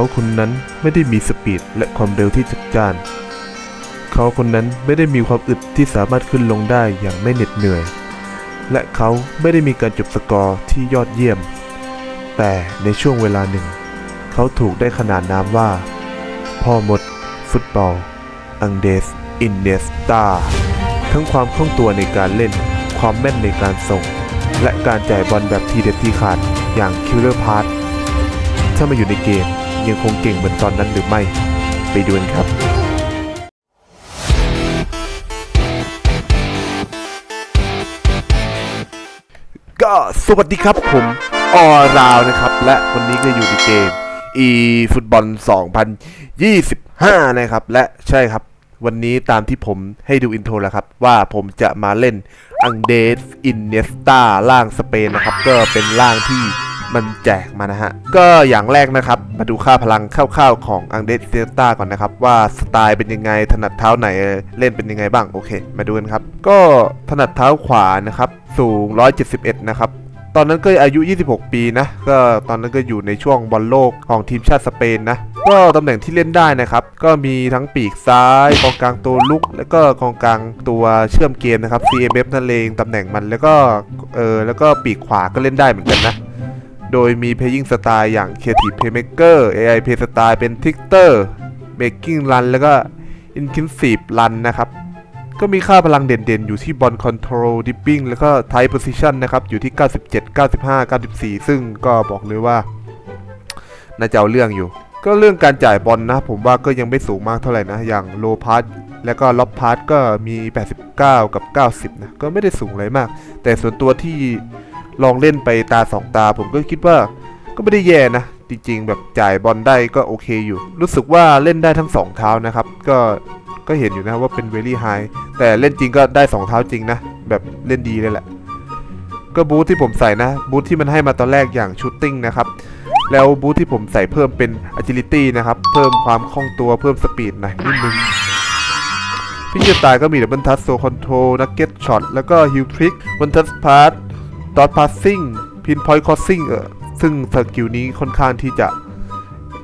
เขาคนนั้นไม่ได้มีสปีดและความเร็วที่จัดจ้าน เขาคนนั้นไม่ได้มีความอึดที่สามารถขึ้นลงได้อย่างไม่เหน็ดเหนื่อย และเขาไม่ได้มีการจบสกอร์ที่ยอดเยี่ยม แต่ในช่วงเวลาหนึ่ง เขาถูกได้ขนานนามว่า พ่อมด ฟุตบอล อังเดส อินเนสตาทั้งความคล่องตัวในการเล่น ความแม่นในการส่ง และการจ่ายบอลแบบทีเด็ดทีขาดอย่างคิลเลอร์พาร์ทถ้ามาอยู่ในเกม ยังคงเก่งเหมือนตอนนั้นหรือไม่ ไปดูกันครับ ก็สวัสดีครับผมออราวนะครับ และวันนี้ก็อยู่ในเกม e ฟุตบอล 2025 นะครับ และใช่ครับ วันนี้ตามที่ผมให้ดูอินโทรแล้วครับ ว่าผมจะมาเล่นอังเดสอินเนสตาล่างสเปนนะครับ ก็เป็นล่างที่ มันแจกมานะฮะ ก็อย่างแรกนะครับ มาดูค่าพลังคร่าวๆของอังเดสอินเนสตาก่อนนะครับ ว่าสไตล์เป็นยังไง ถนัดเท้าไหนเล่นเป็นยังไงบ้าง โอเค มาดูกันครับ ก็ถนัดเท้าขวานะครับ สูง 171 นะครับตอนนั้นก็อายุ 26 ปีนะ ก็ตอนนั้นก็อยู่ในช่วงบอลโลกของทีมชาติสเปนนะ ก็ตำแหน่งที่เล่นได้นะครับ ก็มีทั้งปีกซ้ายกองกลางตัวลุก แล้วก็กองกลางตัวเชื่อมเกมนะครับ CMF นั่นเองตำแหน่งมัน แล้วก็ เออ แล้วก็ปีกขวาก็เล่นได้เหมือนกันนะ โดยมี Playing Style อย่าง Creative Playmaker AI Play Style เป็น Trickster Making Run แล้วก็ Intensive Run นะครับ ก็มีค่าพลังเด่นๆ อยู่ที่บอลคอนโทรลดิปปิ้งแล้วก็ไทป์โพซิชันนะครับ อยู่ที่ 97 95 94 ซึ่งก็บอกเลยว่า น่าจะเอาเรื่องอยู่ ก็เรื่องการจ่ายบอลนะ ผมว่าก็ยังไม่สูงมากเท่าไหร่นะ อย่างโลพาร์แล้วก็ล็อบพาร์ก็มี 89 กับ 90 นะ ก็ไม่ได้สูงอะไรมาก แต่ส่วนตัวที่ ลองเล่นไปตา2ตา ผมก็คิดว่าก็ไม่ได้แย่นะ จริงๆ แบบจ่ายบอลได้ก็โอเคอยู่ รู้สึกว่าเล่นได้ทั้งสองเท้านะครับ ก็ก็เห็นอยู่นะว่าเป็น very high แต่เล่นจริงก็ได้สองเท้าจริงนะ แบบเล่นดีเลยแหละ ก็บูทที่ผมใส่นะบูทที่มันให้มาตอนแรกอย่างชูตติ้งนะครับแล้วบูทที่ผมใส่เพิ่มเป็น agility นะครับ เพิ่มความคล่องตัวเพิ่มสปีดหน่อยนิดนึงพี่จะตายก็มีดับเบิลทัสโซคอนโทรนักเก็ตช็อตแล้วก็ฮิลทริกวันทัสพาร์ต ดอทพาสซิ่งพินพอยต์คอสซิ่งเออซึ่งสกิลนี้ค่อนข้างที่จะ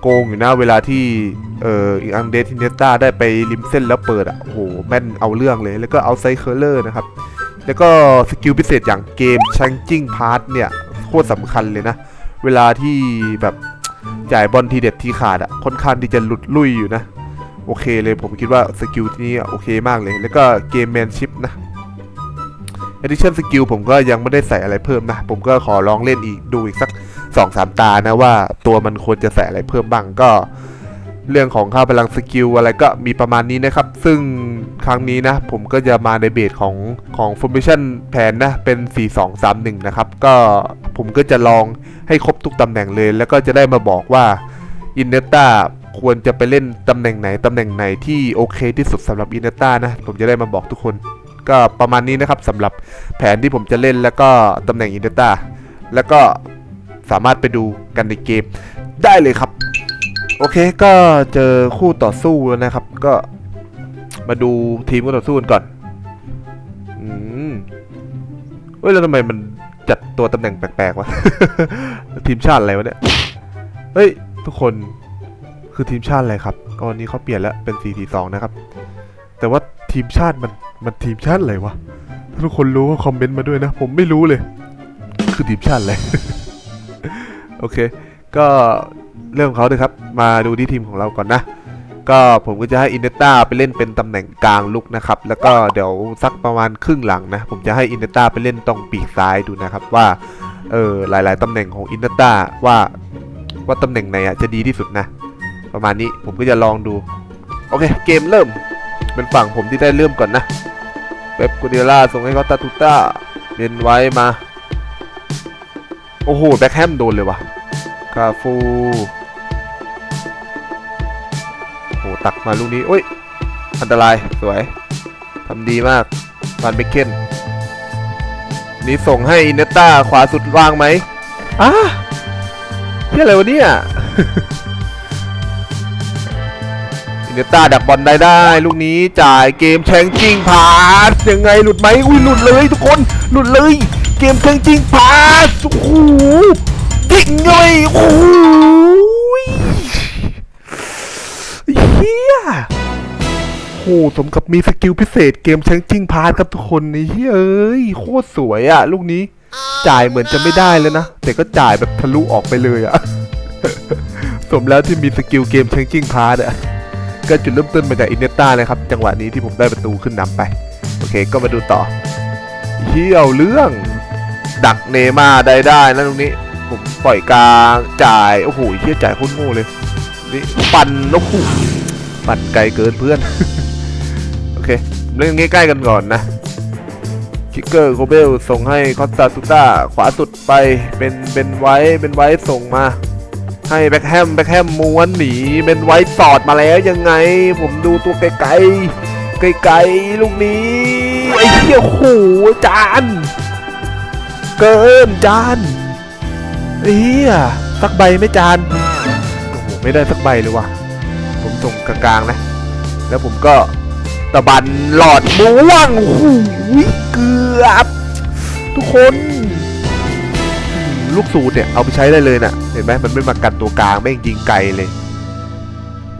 โกงอยู่นะเวลาที่เอ่ออังเดทินเนต้าได้ไปริมเส้นแล้วเปิดอะโอ้โหแม่นเอาเรื่องเลยแล้วก็เอาไซเคอร์เลอร์นะครับ แล้วก็สกิลพิเศษอย่างเกมชังจิ้งพาร์ทเนี่ยโคตรสำคัญเลยนะ เวลาที่แบบจ่ายบอลทีเด็ดทีขาดอะค่อนข้างที่จะหลุดลุยอยู่นะ โอเคเลยผมคิดว่าสกิลทีนี่โอเคมากเลย แล้วก็เกมแมนชิพนะ Addition Skill ผมก็ยังไม่ได้ใส่อะไรเพิ่มนะ ผมก็ขอลองเล่นอีกดูอีกสัก 2-3 ตานะว่าตัวมันควรจะใส่อะไรเพิ่มบ้างก็เรื่องของค่าพลังสกิลอะไรก็มีประมาณนี้นะครับ ซึ่งครั้งนี้นะ ผมก็จะมาในเบสของของ formation แผนนะ เป็น 4-2-3-1 นะครับ ก็ผมก็จะลองให้ครบทุกตำแหน่งเลย แล้วก็จะได้มาบอกว่าอินเนต้าควรจะไปเล่นตำแหน่งไหน ตำแหน่งไหนที่โอเคที่สุดสำหรับอินเนต้านะ ผมจะได้มาบอกทุกคน ก็ประมาณนี้นะครับสำหรับแผนที่ผมจะเล่นแล้วก็ตำแหน่งอินเนต้าแล้วก็สามารถไปดูกันในเกมได้เลยครับ โอเคก็เจอคู่ต่อสู้แล้วนะครับ ก็มาดูทีมคู่ต่อสู้กันก่อนอืมเฮ้ยแล้วทำไมมันจัดตัวตำแหน่งแปลกๆวะ ทีมชาติอะไรวะเนี่ยเฮ้ยทุกคนคือทีมชาติอะไรครับวันนี้เขาเปลี่ยนแล้วเป็น4-4-2นะครับ แต่ว่าทีมชาติมัน มันทีมชาติอะไรวะ ถ้าทุกคนรู้ก็คอมเมนต์มาด้วยนะ ผมไม่รู้เลย คือทีมชาติอะไร โอเค ก็เรื่องของเขาเลยครับ มาดูที่ทีมของเราก่อนนะ ก็ผมก็จะให้อินเนต้าไปเล่นเป็นตำแหน่งกลางลุกนะครับ แล้วก็เดี๋ยวสักประมาณครึ่งหลังนะ ผมจะให้อินเนต้าไปเล่นตรงปีกซ้ายดูนะครับว่าเออหลาย ๆ ตำแหน่งของอินเนต้าว่าว่าตำแหน่งไหนอะจะดีที่สุดนะ ประมาณนี้ผมก็จะลองดู โอเค เกมเริ่มเป็นฝั่งผมที่ได้เริ่มก่อนนะ เป๊ปกูเดียล่าส่งให้เขาตาตุต้าเล่นไว้มา โอ้โห แบ็คแฮมโดนเลยวะคาฟูโอ้ตักมาลูกนี้โอ้ย อันตรายสวยทำดีมากฟันเบคเคนนี่ส่งให้อินเนตตาขวาสุดว่างไหมอ้าที่อะไรวะเนี่ยอิน เนต้าดักบอลได้ได้ ลูกนี้จ่ายเกมแชงจริงพาสยังไงหลุดไหมอุ้ยหลุดเลยทุกคนหลุดเลย เกมแชงจริงพาสโอ้โหดิ่งเลยโอ้โหเฮียโหสมกับมีสกิลพิเศษเกมแชงจริงพาสครับทุกคนเฮ้ยเอ้ยโคตรสวยอะลูกนี้จ่ายเหมือนจะไม่ได้เลยนะ แต่ก็จ่ายแบบทะลุออกไปเลยอะสมแล้วที่มีสกิลเกมเชงกิ้งพาร์ตอะ ก็จุดเริ่มต้นมาจากอินเนต้านะครับ จังหวะนี้ที่ผมได้ประตูขึ้นนำไป โอเค ก็มาดูต่อเฮียวเรื่อง ดักเนมาได้ได้นะตรงนี้ ผมปล่อยกลางจ่าย โอ้โหเฮียจ่ายโคตรโง่เลย นี่ปั่นโอ้โหปั่นไกลเกินเพื่อน โอเค เล่นใกล้ๆกันก่อนนะคิกเกอร์โคเบลส่งให้คอสตาตุต้าขวาสุดไปเป็นเป็นไว้เป็นไว้ส่งมา ให้แบ็คแฮมแบ็คแฮมม้วนหนีเป็นไว้สอดมาแล้วยังไง ผมดูตัวไกลๆไกลๆลูกนี้ไอ้เหี้ยโหจานเกินจานเหี้ยสักใบไม่จานโอ้โหไม่ได้สักใบเลยว่ะผมส่งกลางๆนะ แล้วผมก็ตะบันหลอดม่วงโอ้โหเกือบ ทุกคน ลูกสูตรเนี่ยเอาไปใช้ได้เลยนะเห็นไหมมันไม่มากันตัวกลางแม่ยิงไกลเลย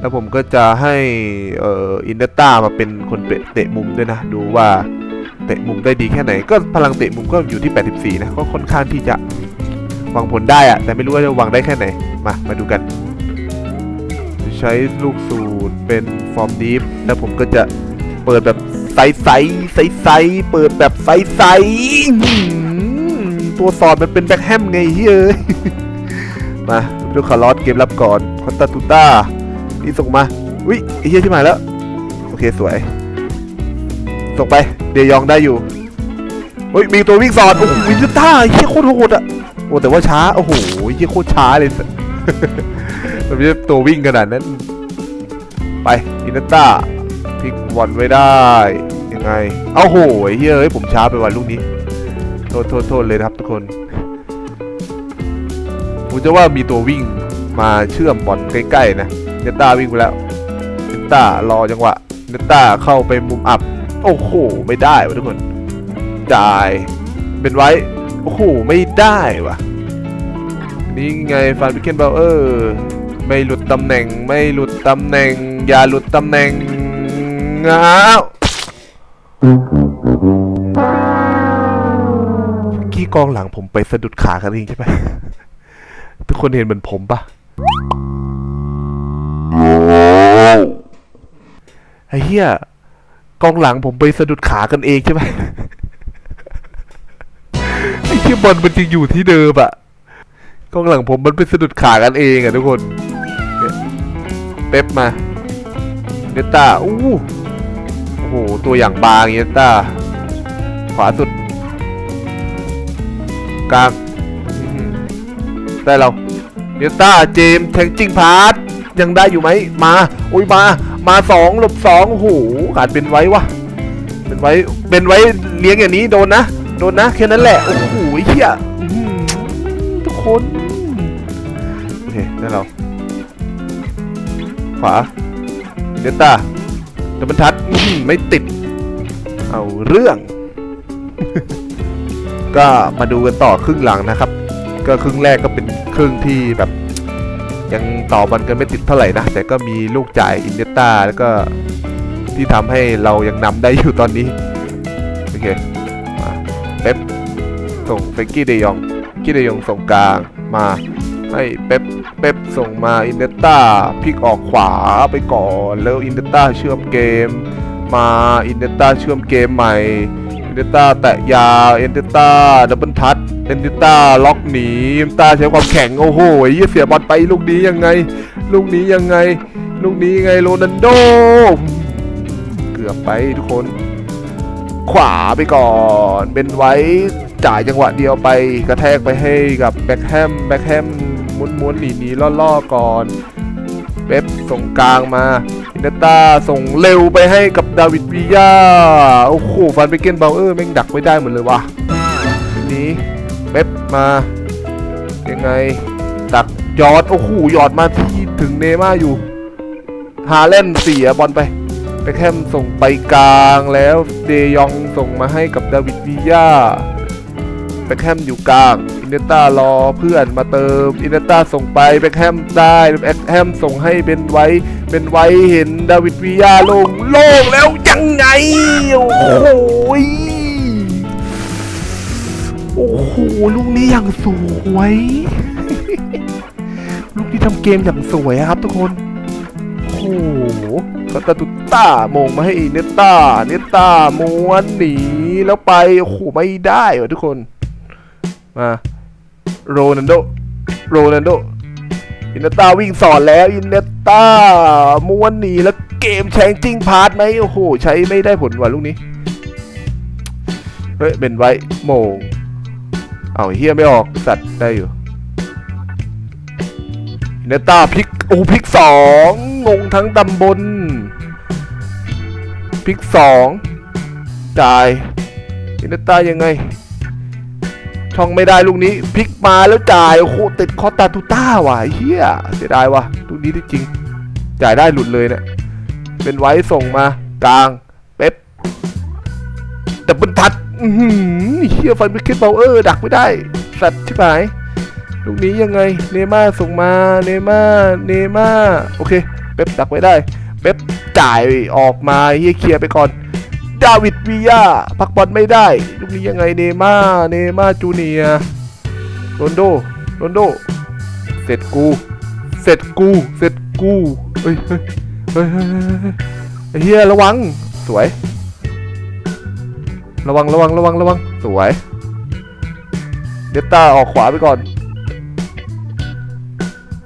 แล้วผมก็จะให้เอ่ออินเนต้ามาเป็นคนเตะมุมด้วยนะ ดูว่าเตะมุมได้ดีแค่ไหน ก็พลังเตะมุมก็อยู่ที่ 84 นะก็ค่อนข้างที่จะหวังผลได้อะแต่ไม่รู้ว่าจะหวังได้แค่ไหน มา มาดูกัน ใช้ลูกสูตรเป็นฟอร์มดีฟแล้วผมก็จะเปิดแบบใสใสใสใสๆเปิดแบบใสใสๆ ตัวสอดมันเป็นแบ็คแฮมไงเฮ้ยมาดูคาร์ลอสเกมรับก่อนคอนตาตูต้านี่ส่งมาวิไอ้เฮียที่มาแล้ว โอเคสวย ส่งไป เดยองได้อยู่เฮ้ยมีตัววิ่งสอดโอ้โหวินต้าเฮียโคตรโหดอะโอ้แต่ว่าช้าโอ้โหเฮียโคตรช้าเลยมันไม่ใช่ตัววิ่งขนาดนั้น ไปอินต้าพลิกบอลไว้ได้ยังไง เอาโหไอ้เฮ้ยเอ้ยผมช้าไปวันลูกนี้ ษโทษโทษเลยนะครับทุกคนผมจะว่ามีตัววิ่งมาเชื่อมบอลใกล้ๆนะเนต้าวิ่งไปแล้วเนต้ารอจังหวะเนต้าเข้าไปมุมอับ โอ้โห ไม่ได้วะทุกคนจ่ายเป็นไว้ โอ้โห ไม่ได้วะนี่ไงฟานพิเคนเบลเออร์ไม่หลุดตำแหน่งไม่หลุดตำแหน่ง อย่าหลุดตำแหน่งอ้าว กี้กองหลังผมไปสะดุดขากันเองใช่ไหมทุกคนเห็นเหมือนผมปะไอ้เหี้ยกองหลังผมไปสะดุดขากันเองใช่ไหมไอ้เหี้ยบอลมันจริงอยู่ที่เดิมอะกองหลังผมมันไปสะดุดขากันเองอะทุกคน เป๊ปมาเนต้าอู้โอ้โห ตัวอย่างบางเนต้าขวาสุด กลางอื้อหือได้เราเนต้าเจมส์แทงจิ้งพาร์ทยังได้อยู่ไหมมาโอ้ยมามาสองหลบสองโอ้โหขาดเป็นไว้วะเป็นไว้เป็นไว้เลี้ยงอย่างนี้โดนนะโดนนะแค่นั้นแหละโอ้โหเฮียอื้อหือทุกคนโอเคได้เราขวาเนต้าดับเบิลทัชอื้อหือไม่ติดเอาเรื่อง ก็มาดูกันต่อครึ่งหลังนะครับ ก็ครึ่งแรกก็เป็นครึ่งที่แบบยังต่อบอลกันไม่ติดเท่าไหร่นะ แต่ก็มีลูกจ่ายอินเนต้าแล้วก็ที่ทำให้เรายังนำได้อยู่ตอนนี้โอเคมาเป๊ปส่งเฟกกี้เดยองกี้เดยองส่งกลางมาให้เป๊ปเป๊ปส่งมาอินเนต้าพลิกออกขวาไปก่อนแล้วอินเนต้าเชื่อมเกม มาอินเนต้าเชื่อมเกมใหม่ นเนต้าแตะยาวอินเนต้าดับเบิลทัชอินเนต้าล็อกหนีอินต้าใช้ความแข็งโอ้โหเหี้ยเสียบอลไปลูกนี้ยังไง ลูกนี้ยังไง ลูกนี้ยังไงโรนัลโด เกือบไปทุกคน ขวาไปก่อนเป็นไว้จ่ายจังหวะเดียวไปกระแทกไปให้กับแบ็คแฮมแบ็คแฮมม้วนม้วนๆหนีหนีล่อๆก่อน เป๊ปส่งกลางมาอินเนต้าส่งเร็วไปให้กับดาวิดวียาโอ้โหฟันไปเกนเบลเออร์แม่งดักไม่ได้หมดเลยว่ะทีนี้เป๊ปมา ยังไงดักยอดโอ้โหยอดมาที่ถึงเนม่าอยู่ฮาเล่นเสียบอลไปแบ็คมส่งไปกลางแล้วเดยองส่งมาให้กับดาวิดวียาแบ็คมอยู่กลาง อินเนต้ารอเพื่อนมาเติมอินเนต้าส่งไปแบ็คแฮมได้แบ็คแฮมส่งให้เบนไว้เป็นไว้เห็นดาวิดวิยาลงโล่งแล้วยังไง โอ้โหโอ้โหลูกนี้อย่างสวย ลูกนี้ทำเกมอย่างสวยครับทุกคนโอ้โหคาตาตุต้ามงมาให้เนตต้า เนตต้าม้วนหนีแล้วไป โอ้โห ไม่ได้วะทุกคน มา โรนันโด โรนันโด อินเนตต้าวิ่งสอนแล้ว อินเนตต้าม้วนหนีแล้วเกมแชงจริงพาร์ทไหมโอ้โห ใช้ไม่ได้ผลว่ะลูกนี้ เฮ้ย เป็นไว้โมง เอาเฮียไม่ออกสัตว์ได้อยู่ อินเนตต้าพลิก โอ้พลิกสองงงทั้งตำบลพลิกสองจ่ายอินเนตต้ายังไง ช่องไม่ได้ลูกนี้พลิกมาแล้วจ่ายโอ้โหติดคอตาตูต้าว่ะเฮียเสียดายว่ะลูกนี้ที่จริง จ่ายได้หลุดเลยเนี่ยเป็นไว้ส่งมากลางเป๊ปแต่บนทัดเฮียฟันไปคิดเบลเออร์ดักไม่ได้ สัตว์ชิบหายลูกนี้ยังไงเนม่าส่งมาเนม่าเนม่าโอเคเป๊ปดักไว้ได้เป๊ปจ่ายออกมาเฮียเคลียร์ไปก่อน ดาวิดวียาพักบอลไม่ได้ ลูกนี้ยังไงเนม่าเนม่าจูเนียโรนโดโรนโด เสร็จกู เสร็จกู เสร็จกูเฮ้ยเฮ้ยเฮ้ยเฮียระวัง สวย ระวังระวังระวังระวัง สวย เดต้าออกขวาไปก่อน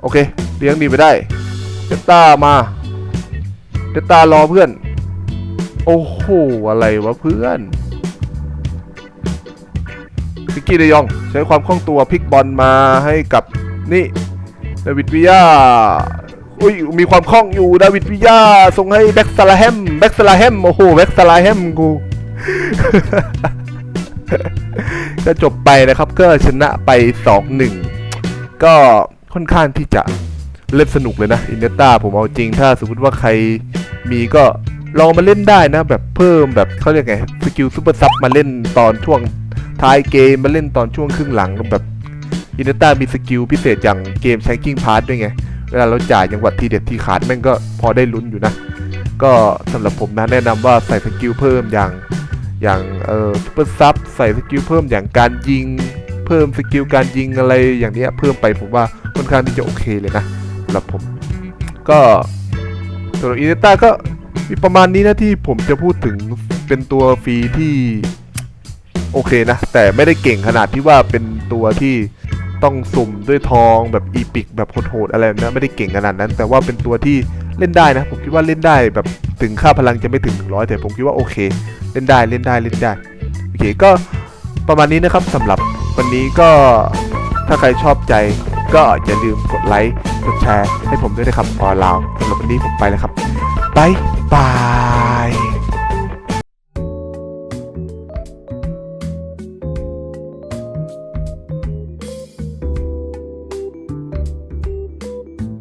โอเคเลี้ยงดีไปได้ เดต้ามา เดต้ารอเพื่อน โอ้โห อะไรวะเพื่อนพิกกี้เดยอง ใช้ความคล่องตัวพลิกบอลมาให้กับนี่ดาวิดวิยาอุ้ยมีความคล่องอยู่ดาวิดวิยาส่งให้แบ็กซาลาแฮมแบ็กซาลาแฮมโอ้โหแบ็กซาลาแฮมกูก็จบไปนะครับก็ชนะไป 2-1 ก็ค่อนข้างที่จะเล่นสนุกเลยนะอินเนต้าผมเอาจริงถ้าสมมติว่าใครมีก็ ลองมาเล่นได้นะ แบบเพิ่มแบบเขาเรียกไงสกิลซูเปอร์ซับมาเล่นตอนช่วงท้ายเกมมาเล่นตอนช่วงครึ่งหลังแบบอินเนต้ามีสกิลพิเศษอย่างเกมแชงกิ้งพาร์ทด้วยไง เวลาเราจ่ายจังหวัดทีเด็ดทีขาดแม่งก็พอได้ลุ้นอยู่นะ ก็สำหรับผมนะแนะนำว่าใส่สกิลเพิ่มอย่างอย่างเอ่อซูเปอร์ซับใส่สกิลเพิ่มอย่างการยิง เพิ่มสกิลการยิงอะไรอย่างเนี้ยเพิ่มไปผมว่าค่อนข้างที่จะโอเคเลยนะสำหรับผม ก็สำหรับอินเนต้าก็ มีประมาณนี้นะที่ผมจะพูดถึงเป็นตัวฟรีที่โอเคนะ แต่ไม่ได้เก่งขนาดที่ว่าเป็นตัวที่ต้องสุ่มด้วยทองแบบอีพิกแบบโหดๆอะไรนะไม่ได้เก่งขนาดนั้น แต่ว่าเป็นตัวที่เล่นได้นะ ผมคิดว่าเล่นได้แบบถึงค่าพลังจะไม่ถึง 100 แต่ผมคิดว่าโอเค เล่นได้เล่นได้เล่นได้โอเคก็ประมาณนี้นะครับสำหรับวันนี้ก็ถ้าใครชอบใจก็อย่าลืมกดไลค์กดแชร์ให้ผมด้วยนะครับพอลาวสำหรับวันนี้ผมไปแล้วครับบ๊า ยบาย